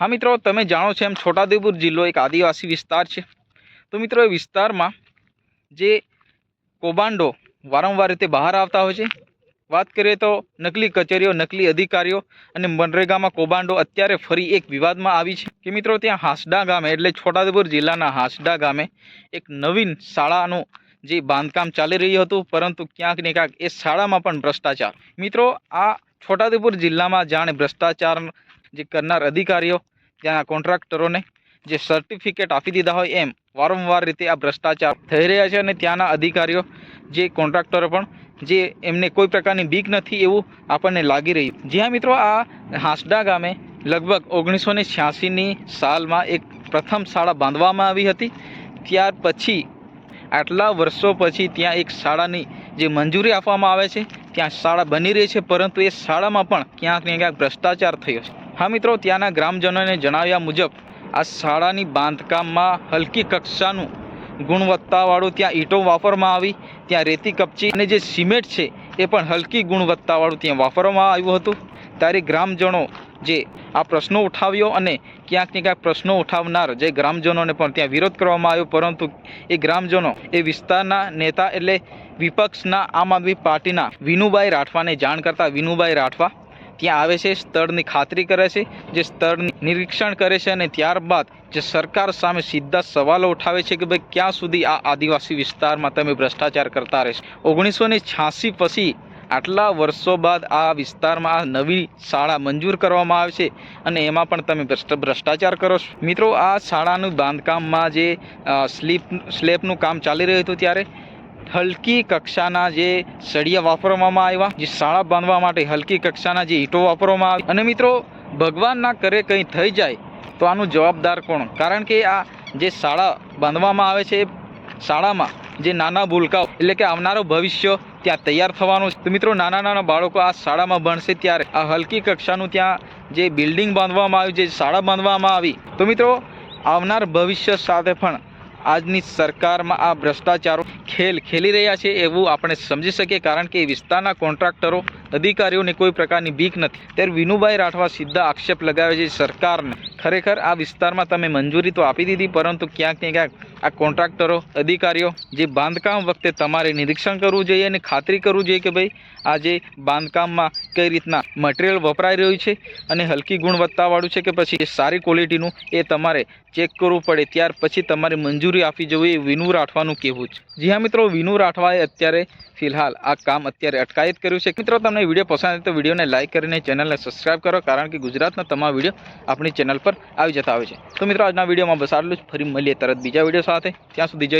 હા મિત્રો, તમે જાણો છો એમ છોટાઉદેપુર જિલ્લો એક આદિવાસી વિસ્તાર છે. તો મિત્રો, એ વિસ્તારમાં જે કૌભાંડો વારંવાર રીતે બહાર આવતા હોય છે. વાત કરીએ તો નકલી કચેરીઓ, નકલી અધિકારીઓ અને મનરેગામાં કૌભાંડો અત્યારે ફરી એક વિવાદમાં આવી છે. કે મિત્રો, ત્યાં હાંસડા ગામે, એટલે છોટાઉદેપુર જિલ્લાના હાંસડા ગામે એક નવીન શાળાનું જે બાંધકામ ચાલી રહ્યું હતું. પરંતુ ક્યાંક ને ક્યાંક એ શાળામાં પણ ભ્રષ્ટાચાર. મિત્રો, આ છોટાઉદેપુર જિલ્લામાં જાણે ભ્રષ્ટાચાર જે કરનાર અધિકારીઓ, ત્યાંના કોન્ટ્રાક્ટરોને જે સર્ટિફિકેટ આપી દીધા હોય એમ વારંવાર રીતે આ ભ્રષ્ટાચાર થઈ રહ્યા છે અને ત્યાંના અધિકારીઓ, જે કોન્ટ્રાક્ટરો પણ, જે એમને કોઈ પ્રકારની બીક નથી એવું આપણને લાગી રહ્યું જ્યાં મિત્રો, આ હાંસડા ગામે લગભગ ઓગણીસો ને છ્યાસીની સાલમાં એક પ્રથમ શાળા બાંધવામાં આવી હતી. ત્યાર પછી, આટલા વર્ષો પછી ત્યાં એક શાળાની જે મંજૂરી આપવામાં આવે છે, ત્યાં શાળા બની રહી છે, પરંતુ એ શાળામાં પણ ક્યાંક ને ક્યાંક ભ્રષ્ટાચાર થયો છે. હા મિત્રો, ત્યાંના ગ્રામજનોને જણાવ્યા મુજબ, આ શાળાની બાંધકામમાં હલકી કક્ષાનું ગુણવત્તાવાળું ત્યાં ઈંટો વાપરવામાં આવી, ત્યાં રેતી કપચી અને જે સિમેન્ટ છે, એ પણ હલકી ગુણવત્તાવાળું ત્યાં વાપરવામાં આવ્યું હતું. ત્યારે ગ્રામજનો જે આ પ્રશ્નો ઉઠાવ્યો અને ક્યાંક ને ક્યાંક પ્રશ્નો ઉઠાવનાર જે ગ્રામજનોને પણ ત્યાં વિરોધ કરવામાં આવ્યો, પરંતુ એ ગ્રામજનો એ વિસ્તારના નેતા એટલે વિપક્ષના આમ આદમી પાર્ટીના વિનુભાઈ રાઠવાને જાણ કરતા વિનુભાઈ રાઠવા ત્યાં આવે છે, સ્થળની ખાતરી કરે છે, જે સ્થળની નિરીક્ષણ કરે છે અને ત્યારબાદ જે સરકાર સામે સીધા સવાલો ઉઠાવે છે કે ભાઈ ક્યાં સુધી આ આદિવાસી વિસ્તારમાં તમે ભ્રષ્ટાચાર કરતા રહેશો? ઓગણીસો ને પછી આટલા વર્ષો બાદ આ વિસ્તારમાં આ નવી શાળા મંજૂર કરવામાં આવે છે અને એમાં પણ તમે ભ્રષ્ટ, ભ્રષ્ટાચાર કરો છો. મિત્રો, આ શાળાનું બાંધકામમાં જે સ્લીપ, સ્લેબનું કામ ચાલી રહ્યું હતું ત્યારે હલકી કક્ષાના જે સળિયા વાપરવામાં આવ્યા, જે શાળા બાંધવા માટે હલકી કક્ષાના જે ઈંટો વાપરવામાં આવી. અને મિત્રો, ભગવાનના કરે કંઈ થઈ જાય, તો આનું જવાબદાર કોણ? કારણ કે આ જે શાળા બાંધવામાં આવે છે શાળામાં જે નાના ભૂલકાઓ, એટલે કે આવનારો ભવિષ્ય ત્યાં તૈયાર થવાનું તો મિત્રો, નાના નાના બાળકો આ શાળામાં ભણશે ત્યારે આ હલકી કક્ષાનું ત્યાં જે બિલ્ડિંગ બાંધવામાં આવ્યું, જે શાળા બાંધવામાં આવી. તો મિત્રો, આવનાર ભવિષ્ય સાથે પણ આજની સરકારમાં આ ભ્રષ્ટાચારો ખેલ ખેલી રહ્યા છે એવું આપણે સમજી શકીએ કારણ કે એ વિસ્તારના કોન્ટ્રાક્ટરો અધિકારીઓને કોઈ પ્રકારની બીક નથી. ત્યારે વિનુભાઈ રાઠવા સીધા આક્ષેપ લગાવે છે સરકારને. ખરેખર આ વિસ્તારમાં તમે મંજૂરી તો આપી દીધી, પરંતુ ક્યાંક ને ક્યાંક આ કોન્ટ્રાક્ટરો, અધિકારીઓ જે બાંધકામ વખતે તમારે નિરીક્ષણ કરવું જોઈએ અને ખાતરી કરવું જોઈએ કે ભાઈ, આ જે બાંધકામમાં કઈ રીતના મટીરિયલ વપરાઈ રહ્યું છે અને હલકી ગુણવત્તાવાળું છે કે પછી સારી ક્વોલિટીનું એ તમારે ચેક કરવું પડે, ત્યાર પછી તમારે મંજૂરી આપવી જોઈએ એ વિનુ રાઠવાનું કહેવું છે. જી હા મિત્રો, વિનુ રાઠવાએ અત્યારે ફિલહાલ આ કામ અત્યારે અટકાયત કર્યું છે. મિત્રો, તમને વીડિયો પસંદ આવે તો વિડીયોને લાઇક કરીને ચેનલને સબસ્ક્રાઇબ કરો, કારણ કે ગુજરાતના તમામ વીડિયો આપણી ચેનલ પર આવી જતા હોય છે. તો મિત્રો, આજના વિડીયોમાં બસ આટલું જ. ફરી મળીએ તરત બીજા વીડિયો સાથે. ત્યાં સુધી જય